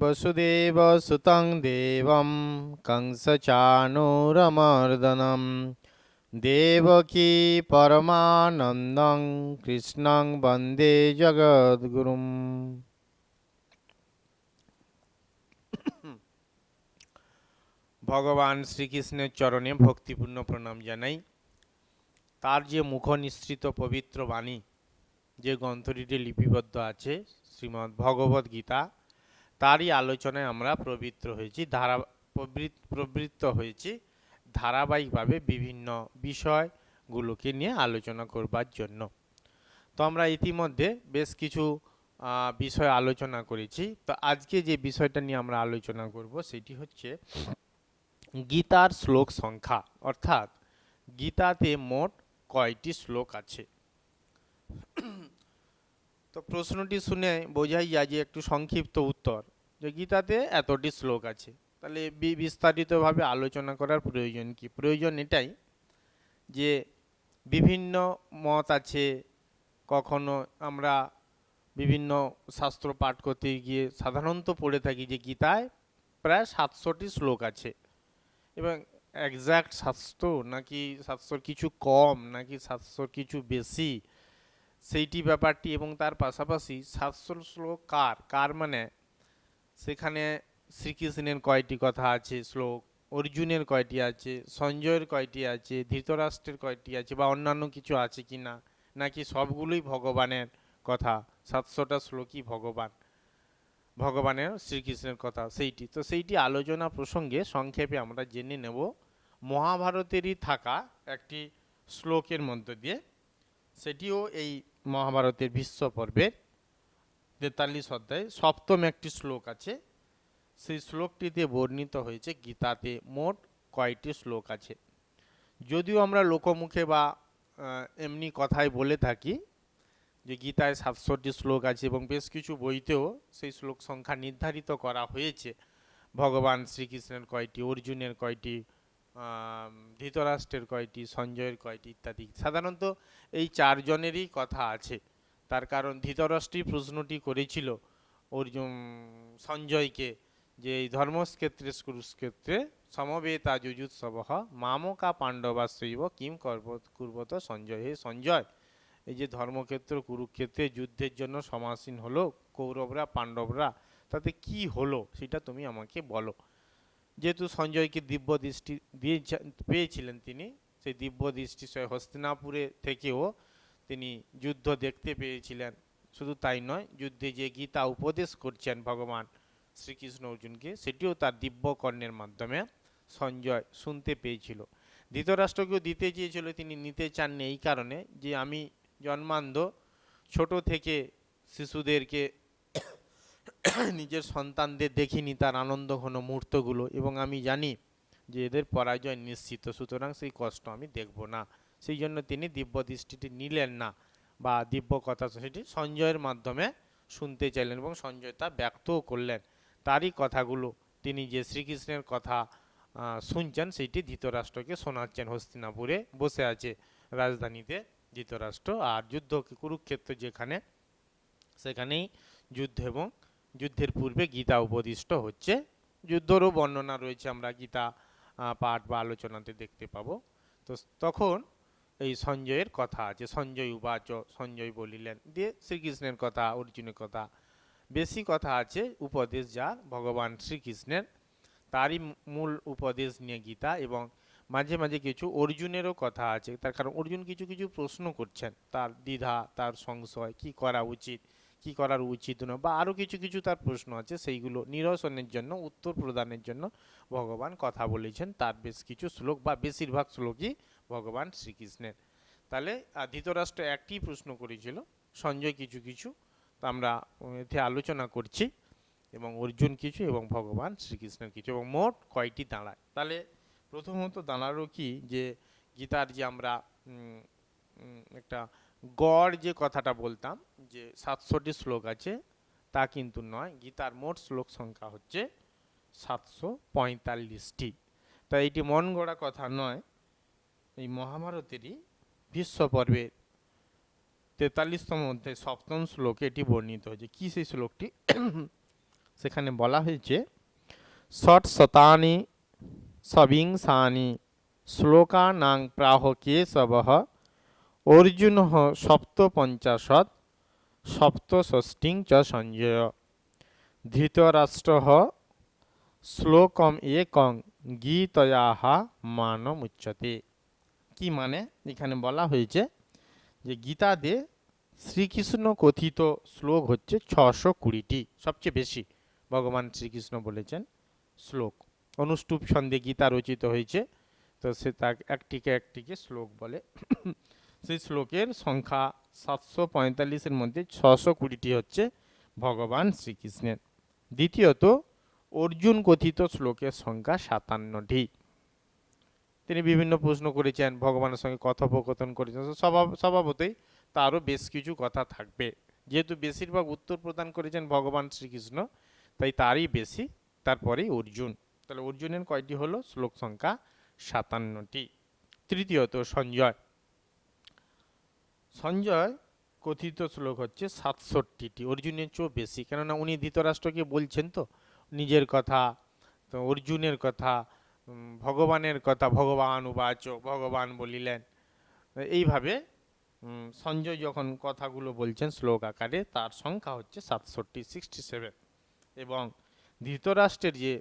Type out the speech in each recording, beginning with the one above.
वसुदेवसुतं देवं कंसचाणूरमर्दनं देवकी परमानन्दं कृष्णं वन्दे जगद्गुरुम् ভগবান শ্রীকৃষ্ণের চরণে ভক্তিপূর্ণ প্রণাম জানাই তার যে মুখ নিঃসৃত পবিত্র বাণী যে গ্রন্থটিতে লিপিবদ্ধ আছে শ্রীমদ্ ভগবদ গীতা তারই আলোচনায় আমরা প্রবৃত্ত হয়েছি, ধারা, প্রবৃত- প্রবৃত্ত হয়েছি ধারাবাহিকভাবে বিভিন্ন বিষয়গুলোকে নিয়ে আলোচনা করবার জন্য। তো আমরা ইতিমধ্যে বেশ কিছু বিষয় আলোচনা করেছি। তো আজকে যে বিষয়টা নিয়ে আমরা আলোচনা করব সেটি হচ্ছে গীতার শ্লোক সংখ্যা। অর্থাৎ গীতাতে মোট কয়টি শ্লোক আছে? তো প্রশ্নটি শুনে বোঝাই যায় যে একটু সংক্ষিপ্ত উত্তর। যে গীতাতে এতটি শ্লোক আছে তাহলে বিস্তারিতভাবে আলোচনা করার প্রয়োজন কি প্রয়োজন এটাই যে বিভিন্ন মত আছে কখনো আমরা বিভিন্ন শাস্ত্র পাঠ করতে গিয়ে সাধারণত পড়ে থাকি যে গীতায় প্রায় সাতশোটি শ্লোক আছে এবং একজ্যাক্ট সাতশো নাকি সাতশোর কিছু কম নাকি সাতশোর কিছু বেশি সেইটি ব্যাপারটি এবং তার পাশাপাশি সাতশো শ্লোক কার কার মানে সেখানে শ্রীকৃষ্ণের কয়টি কথা আছে, শ্লোক, অর্জুনের কয়টি আছে, সঞ্জয়ের কয়টি আছে, ধৃতরাষ্ট্রের কয়টি আছে বা অন্যান্য কিছু আছে কি না, নাকি সবগুলোই ভগবানের কথা, সাতশোটা শ্লোকই ভগবান, ভগবানের, শ্রীকৃষ্ণের কথা, সেইটি। তো সেইটি আলোচনা প্রসঙ্গে সংক্ষেপে আমরা জেনে নেব। মহাভারতেরই থাকা একটি শ্লোকের মধ্য দিয়ে, সেটিও এই মহাভারতের ভীষ্ম পর্বের তেতাল্লিশ অধ্যায়, সপ্তম একটি শ্লোক আছে। সেই শ্লোকটিতে বর্ণিত হয়েছে, গীতাতে মোট কয়টি শ্লোক আছে। যদিও আমরা লোকমুখে বা এমনি কথায় বলে থাকি যে গীতায় সাতষট্টি শ্লোক আছে এবং বেশ কিছু বইতেও সেই শ্লোক সংখ্যা নির্ধারিত করা হয়েছে। ভগবান শ্রীকৃষ্ণের কয়টি, অর্জুনের কয়টি ধৃতরাষ্ট্রের কয়টি, সঞ্জয়ের কয়টি ইত্যাদি। সাধারণত এই চারজনেরই কথা আছে। তার কারণ ধৃতরাষ্ট্রই প্রশ্নটি করেছিল অর্জুন সঞ্জয়কে যে এই ধর্মক্ষেত্রে, কুরুক্ষেত্রে সমবেতা যুজুৎসব মামকা পাণ্ডবা শৈব কিম করব কুর্বত সঞ্জয় হে সঞ্জয়। এই যে ধর্মক্ষেত্র, কুরুক্ষেত্রে যুদ্ধের জন্য সমাসীন হলো কৌরবরা, পাণ্ডবরা, তাতে কি হলো সেটা তুমি আমাকে বলো। যেহেতু সঞ্জয়কে দিব্য দৃষ্টি দিয়ে পেয়েছিলেন তিনি, সেই দিব্য দৃষ্টি হস্তিনাপুরে থেকেও তিনি যুদ্ধ দেখতে পেয়েছিলেন। শুধু তাই নয়, যুদ্ধে যে গীতা উপদেশ করছেন ভগবান শ্রীকৃষ্ণ অর্জুনকে, সেটিও তার দিব্য কর্ণের মাধ্যমে সঞ্জয় শুনতে পেয়েছিল। ধৃতরাষ্ট্রকেও দিতে চেয়েছিল, তিনি নিতে চাননি এই কারণে যে আমি জন্মান্ধ, ছোট থেকে শিশুদেরকে নিজের সন্তানদের দেখিনি, তার আনন্দ ঘন মুহূর্তগুলো, এবং আমি জানি যে এদের পরাজয় নিশ্চিত, সুতরাং সেই কষ্ট আমি দেখব না। সেই জন্য তিনি দিব্য দৃষ্টিটি নিলেন না বা দিব্য কথা সেটি সঞ্জয়ের মাধ্যমে শুনতে চাইলেন এবং সঞ্জয় তা ব্যক্তও করলেন। তারই কথাগুলো তিনি যে শ্রীকৃষ্ণের কথা শুনছেন সেইটি ধৃতরাষ্ট্রকে শোনাচ্ছেন। হস্তিনাপুরে বসে আছে রাজধানীতে ধৃতরাষ্ট্র আর যুদ্ধ কুরুক্ষেত্র যেখানে, সেখানেই যুদ্ধ এবং যুদ্ধের পূর্বে গীতা উপদিষ্ট হচ্ছে। যুদ্ধরও বর্ণনা রয়েছে, আমরা গীতা পাঠ বা আলোচনাতে দেখতে পাবো। তো তখন এই সঞ্জয়ের কথা আছে সঞ্জয় উবাচ সঞ্জয় বলিলেন। দিয়ে শ্রীকৃষ্ণের কথা, অর্জুনের কথা। বেশি কথা আছে উপদেশ যা ভগবান শ্রীকৃষ্ণের। তারই মূল উপদেশ নিয়ে গীতা এবং মাঝে মাঝে কিছু অর্জুনেরও কথা আছে। তার কারণ অর্জুন কিছু কিছু প্রশ্ন করছেন। তার দ্বিধা, তার সংশয়, কি করা উচিত? কি করার উচিত নয় বা আরও কিছু কিছু তার প্রশ্ন আছে, সেইগুলো নিরসনের জন্য, উত্তর প্রদানের জন্য ভগবান কথা বলেছেন। তার বেশ কিছু শ্লোক বা বেশিরভাগ শ্লোকই ভগবান শ্রীকৃষ্ণের। তাহলে ধৃতরাষ্ট্র একটি প্রশ্ন করেছিল, সঞ্জয় কিছু কিছু। তো আমরা এতে আলোচনা করছি এবং অর্জুন কিছু এবং ভগবান শ্রীকৃষ্ণের কিছু এবং মোট কয়টি দাঁড়ায়। তাহলে প্রথমত দাঁড়াল কি যে গীতার যে আমরা একটা গড় যে কথাটা বলতাম, যে সাতশোটি শ্লোক আছে, তা কিন্তু নয়, গীতার মোট শ্লোক সংখ্যা হচ্ছে সাতশো পঁয়তাল্লিশটি। তাই এটি মন গড়া কথা নয়, এই মহাভারতেরই ভীষ্ম পর্বের তেতাল্লিশতম অধ্যায় সপ্তম শ্লোকে এটি বর্ণিত হয়েছে। কি সেই শ্লোকটি? সেখানে বলা হয়েছে ষট শতানি সবিংসানি শ্লোকানাং প্রাহ কেশব অর্জুন সপ্তপঞ্চাশৎ সপ্তষষ্টিং চ সঞ্জয়। ধৃতরাষ্ট্র শ্লোকম একং গীতয়াহা মানমুচ্যতে কি মানে? এখানে বলা হয়েছে যে গীতাতে শ্রীকৃষ্ণ কথিত শ্লোক হচ্ছে ছশো কুড়িটি সবচেয়ে বেশি ভগবান শ্রীকৃষ্ণ বলেছেন শ্লোক। অনুষ্টুপ ছন্দে গীতা রচিত হয়েছে, তো সে তার একটিকে একটিকে শ্লোক বলে। সেই শ্লোকের সংখ্যা সাতশো পঁয়তাল্লিশের মধ্যে ছশো কুড়িটি হচ্ছে ভগবান শ্রীকৃষ্ণের। দ্বিতীয়ত, অর্জুন কথিত শ্লোকের সংখ্যা সাতান্নটি। তিনি বিভিন্ন প্রশ্ন করেছেন, ভগবানের সঙ্গে কথোপকথন করেছেন স্বভাব, স্বভাবতই তারও বেশ কিছু কথা থাকবে। যেহেতু বেশিরভাগ উত্তর প্রদান করেছেন ভগবান শ্রীকৃষ্ণ, তাই তারই বেশি, তারপরেই অর্জুন। তাহলে অর্জুনের কয়টি হলো? শ্লোক সংখ্যা সাতান্নটি। তৃতীয়ত, সঞ্জয়। সঞ্জয় কথিত শ্লোক হচ্ছে সাতষট্টিটি। অর্জুনের চেয়েও বেশি। কেননা উনি ধৃতরাষ্ট্রকে বলছেন তো, নিজের কথা, তো অর্জুনের কথা ভগবানের কথা, ভগবান উবাচ, ভগবান বলিলেন। এইভাবে সঞ্জয় যখন কথাগুলো বলছেন শ্লোক আকারে, তার সংখ্যা হচ্ছে সাতষট্টি সিক্সটি সেভেন এবং ধৃতরাষ্ট্রের যে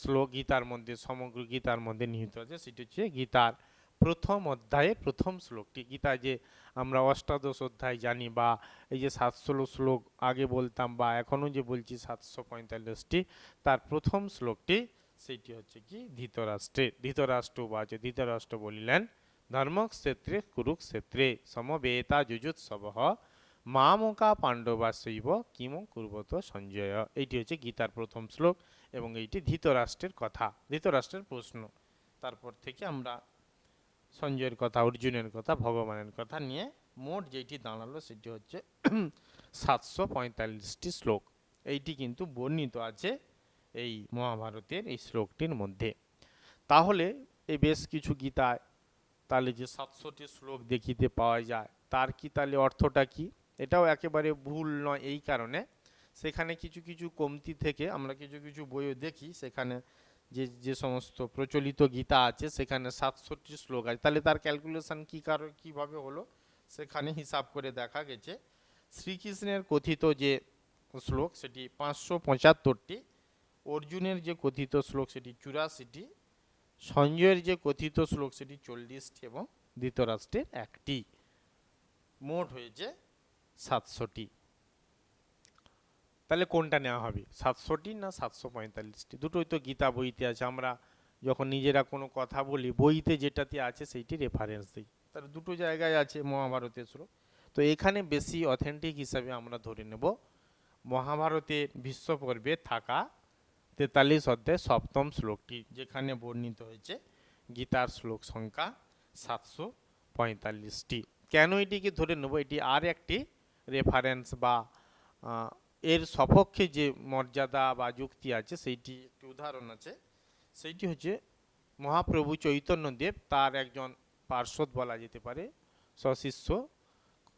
শ্লোক গীতার মধ্যে, সমগ্র গীতার মধ্যে নিহিত আছে, সেটি হচ্ছে গীতার প্রথম অধ্যায়ে প্রথম শ্লোকটি। গীতা যে আমরা অষ্টাদশ অধ্যায় জানি বা এই যে সাতশো শ্লোক আগে বলতাম বা এখনও যে বলছি সাতশো পঁয়তাল্লিশটি, তার প্রথম শ্লোকটি সেইটি হচ্ছে কি? ধৃতরাষ্ট্রে। ধৃতরাষ্ট্র বা যে ধৃতরাষ্ট্র বলিলেন, ধর্মক্ষেত্রে কুরুক্ষেত্রে সমবেতা যুজুৎসব মামকা পাণ্ডবা শৈব কিম কুর্বত সঞ্জয়। এইটি হচ্ছে গীতার প্রথম শ্লোক এবং এইটি ধৃতরাষ্ট্রের কথা, ধৃতরাষ্ট্রের প্রশ্ন। তারপর থেকে আমরা সঞ্জয়ের কথা, অর্জুনের কথা, ভগবানের কথা নিয়ে মোট যেটি দাঁড়াল সেটি হচ্ছে সাতশো পঁয়তাল্লিশটি শ্লোক। এইটি কিন্তু বর্ণিত আছে এই মহাভারতের এই শ্লোকটির মধ্যে। তাহলে এই বেশ কিছু গীতায় তাহলে যে সাতশোটি শ্লোক দেখিতে পাওয়া যায়, তার কি তাহলে অর্থটা কি? এটাও একেবারে ভুল নয় এই কারণে। সেখানে কিছু কিছু কমতি থেকে আমরা কিছু কিছু বইও দেখি, সেখানে যে যে সমস্ত প্রচলিত গীতা আছে, সেখানে সাতষট্টি শ্লোক আছে। তাহলে তার ক্যালকুলেশন কী কারণ কীভাবে হলো? সেখানে হিসাব করে দেখা গেছে। শ্রীকৃষ্ণের কথিত যে শ্লোক, সেটি পাঁচশো পঁচাত্তরটি। অর্জুনের যে কথিত শ্লোক, সেটি চুরাশিটি। সঞ্জয়ের যে কথিত শ্লোক, সেটি চল্লিশটি এবং ধৃতরাষ্ট্রের একটি। মোট হয়েছে সাতশোটি তাহলে কোনটা নেওয়া হবে? সাতশোটি না সাতশো পঁয়তাল্লিশটি? দুটোই তো গীতা বইতে আছে। আমরা যখন নিজেরা কোনো কথা বলি, বইতে যেটাতে আছে সেইটি রেফারেন্স দিই। তাহলে দুটো জায়গায় আছে মহাভারতের শ্লোক। তো এখানে বেশি অথেন্টিক হিসাবে আমরা ধরে নেব। মহাভারতের বিশ্বপর্বে থাকা তেতাল্লিশ অধ্যায় সপ্তম শ্লোকটি, যেখানে বর্ণিত হয়েছে গীতার শ্লোক সংখ্যা সাতশো পঁয়তাল্লিশটি। কেন এটিকে ধরে নেব? এটি আর একটি রেফারেন্স বা এর সপক্ষে যে মর্যাদা বা যুক্তি আছে, সেইটি একটি উদাহরণ আছে। সেইটি হচ্ছে, মহাপ্রভু চৈতন্যদেব তার একজন পার্শ্বদ বলা যেতে পারে, সশিষ্য,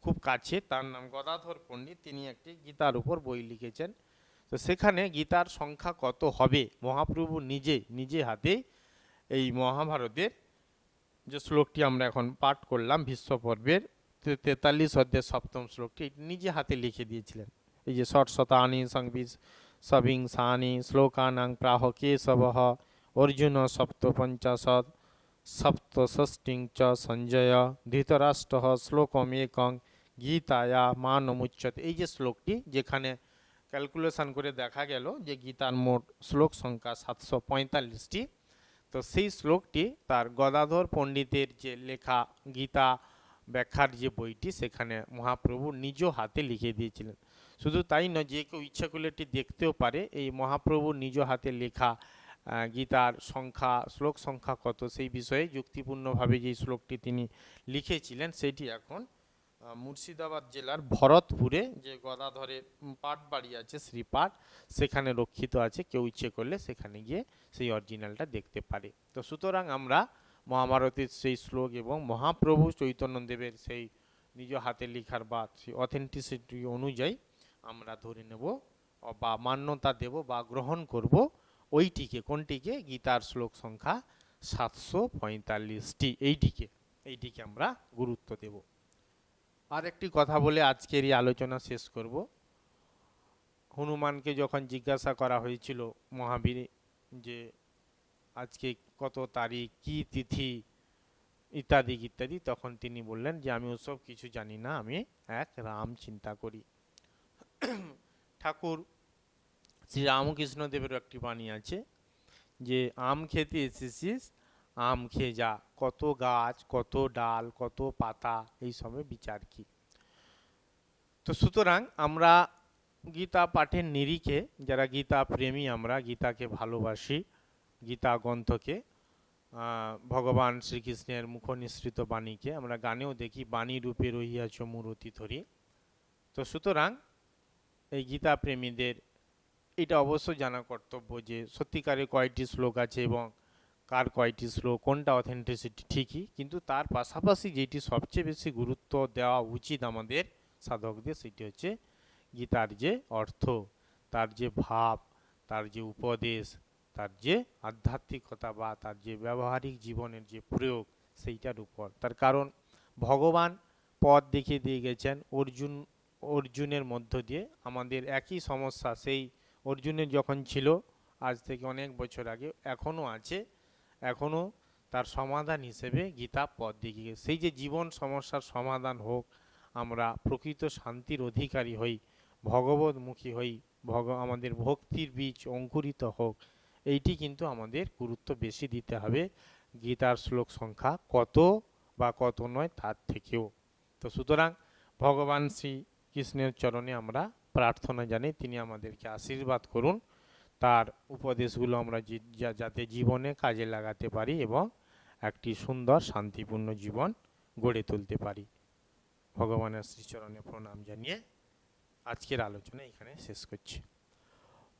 খুব কাছে, তার নাম গদাধর পণ্ডিত, তিনি একটি গীতার উপর বই লিখেছেন। তো সেখানে গীতার সংখ্যা কত হবে? মহাপ্রভু নিজে নিজে হাতে এই মহাভারতের যে শ্লোকটি আমরা এখন পাঠ করলাম ভীষ্ম পর্বের তেতাল্লিশ অধ্যায়ের সপ্তম শ্লোকটি নিজে হাতে লিখে দিয়েছিলেন। এই যে ষট শতানি সংবিজ সবিংসানি শ্লোকানাং প্রাহ কেশব, অর্জুন সপ্তপঞ্চাশৎ সপ্তষষ্টিং চ সঞ্জয়, ধৃতরাষ্ট্র শ্লোকমেকং, গীতায়া মানমুচ্যতে। এই যে শ্লোকটি যেখানে ক্যালকুলেশন করে দেখা গেল যে গীতার মোট শ্লোক সংখ্যা সাতশো পঁয়তাল্লিশটি, তো সেই শ্লোকটি তার গদাধর পণ্ডিতের যে লেখা গীতা ব্যাখ্যার যে বইটি সেখানে মহাপ্রভু নিজ হাতে লিখে দিয়েছিলেন। শুধু তাই নয় যে কেউ ইচ্ছা করলে এটি দেখতেও পারে এই মহাপ্রভু নিজ হাতে লেখা গীতার সংখ্যা শ্লোক সংখ্যা কত সেই বিষয়ে যুক্তিপূর্ণভাবে যে শ্লোকটি তিনি লিখেছিলেন সেটি এখন মুর্শিদাবাদ জেলার ভরতপুরে যে গদাধরের উম, পাট বাড়ি আছে শ্রীপাঠ সেখানে রক্ষিত আছে। কেউ ইচ্ছে করলে সেখানে গিয়ে সেই অরিজিনালটা দেখতে পারে। তো সুতরাং আমরা মহাভারতের সেই শ্লোক এবং মহাপ্রভু চৈতন্যদেবের সেই নিজ হাতে লেখার বা সেই অথেন্টিসিটি অনুযায়ী আমরা ধরে নেব বা মান্যতা দেব বা গ্রহণ করব ওইটিকে, কোনটিকে? গীতার শ্লোক সংখ্যা সাতশো পঁয়তাল্লিশটি। এইটিকে এইটিকে আমরা গুরুত্ব দেব। আর একটি কথা বলে আজকের এই আলোচনা শেষ করব। হনুমানকে যখন জিজ্ঞাসা করা হয়েছিল মহাবীর যে আজকে কত তারিখ, কি তিথি, ইত্যাদি ইত্যাদি। তখন তিনি বললেন যে, আমি ওসব কিছু জানি না, আমি এক রাম চিন্তা করি। ঠাকুর শ্রী রামকৃষ্ণ দেবের একটি বাণী আছে যে, আম খেতে এসেছিস, আম খেয়ে যা। কত গাছ, কত ডাল, কত পাতা, এই সবে বিচার কি? তো সুতরাং আমরা গীতা পাঠের নিরিখে, যারা গীতা প্রেমী, আমরা গীতাকে ভালোবাসি। গীতা গ্রন্থকে ভগবান শ্রীকৃষ্ণের মুখ নিঃসৃত বাণীকে আমরা গানেও দেখি, বাণী রূপে রহিয়াছ মূরতি ধরি। তো সুতরাং এই গীতা প্রেমীদের এটা অবশ্যই জানা কর্তব্য যে সত্যিকারে কয়টি শ্লোক আছে এবং কার কয়টি শ্লোক, কোনটা অথেন্টিসিটি ঠিকই, কিন্তু তার পাশাপাশি যেটি সবচেয়ে বেশি গুরুত্ব দেওয়া উচিত আমাদের সাধকদের সেটি হচ্ছে গীতার যে অর্থ, তার যে ভাব, তার যে উপদেশ তার যে আধ্যাত্মিকতা বা তার যে ব্যবহারিক জীবনের যে প্রয়োগ সেইটার উপর। তার কারণ, ভগবান পথ দেখিয়ে দিয়ে গেছেন, অর্জুন, অর্জুনের মধ্য দিয়ে। আমাদের একই সমস্যা, সেই অর্জুনের যখন ছিল, আজ থেকে অনেক বছর আগে, এখনও আছে। এখনও তার সমাধান হিসেবে গীতা পথ দেখিয়ে। সেই যে জীবন সমস্যার সমাধান হোক, আমরা প্রকৃত শান্তির অধিকারী হই ভগবতমুখী হই, ভগ, আমাদের ভক্তির বীজ অঙ্কুরিত হোক এইটি কিন্তু আমাদের গুরুত্ব বেশি দিতে হবে। গীতার শ্লোক সংখ্যা কত বা কত নয় তার থেকেও। তো সুতরাং ভগবান শ্রী কৃষ্ণের চরণে আমরা প্রার্থনা জানি তিনি আমাদেরকে আশীর্বাদ করুন। তার উপদেশগুলো আমরা যাতে জীবনে কাজে লাগাতে পারি এবং একটি সুন্দর, শান্তিপূর্ণ জীবন গড়ে তুলতে পারি। ভগবানের শ্রীচরণে প্রণাম জানিয়ে আজকের আলোচনা এখানে শেষ করছি।